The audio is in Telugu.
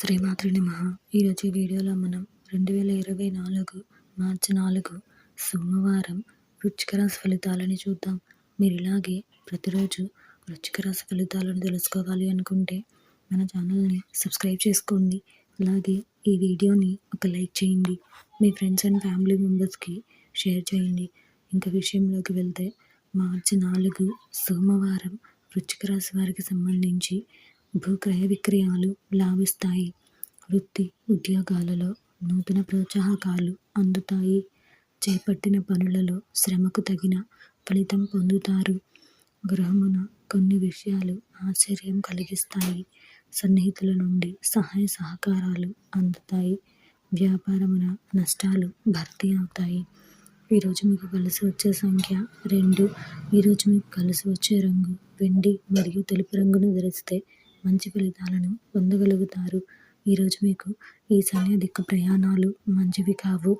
శ్రీమాతృ నమ ఈరోజు ఈ వీడియోలో మనం రెండు వేల ఇరవై నాలుగు మార్చి నాలుగు సోమవారం వృచ్చిక రాశి ఫలితాలని చూద్దాం. మీరు ఇలాగే ప్రతిరోజు వృచ్చిక రాశి ఫలితాలను తెలుసుకోవాలి అనుకుంటే మన ఛానల్ని సబ్స్క్రైబ్ చేసుకోండి. అలాగే ఈ వీడియోని ఒక లైక్ చేయండి. మీ ఫ్రెండ్స్ అండ్ ఫ్యామిలీ మెంబర్స్కి షేర్ చేయండి. ఇంకా విషయంలోకి వెళ్తే మార్చి నాలుగు సోమవారం వృచ్చిక రాశి వారికి సంబంధించి భూక్రయ విక్రయాలు లాభిస్తాయి వృత్తి ఉద్యోగాలలో నూతన ప్రోత్సాహకాలు అందుతాయి. చేపట్టిన పనులలో శ్రమకు తగిన ఫలితం పొందుతారు. గృహమున కొన్ని విషయాలు ఆశ్చర్యం కలిగిస్తాయి. సన్నిహితుల నుండి సహాయ సహకారాలు అందుతాయి. వ్యాపారమున నష్టాలు భర్తీ అవుతాయి. ఈరోజు మీకు కలిసి వచ్చే సంఖ్య రెండు. ఈరోజు మీకు కలిసి వచ్చే రంగు వెండి మరియు తెలుపు రంగును ధరిస్తే మంచి ఫలితాలను పొందగలుగుతారు. ఈరోజు మీకు ఈశాన్య దిక్కు ప్రయాణాలు మంచివి కావు.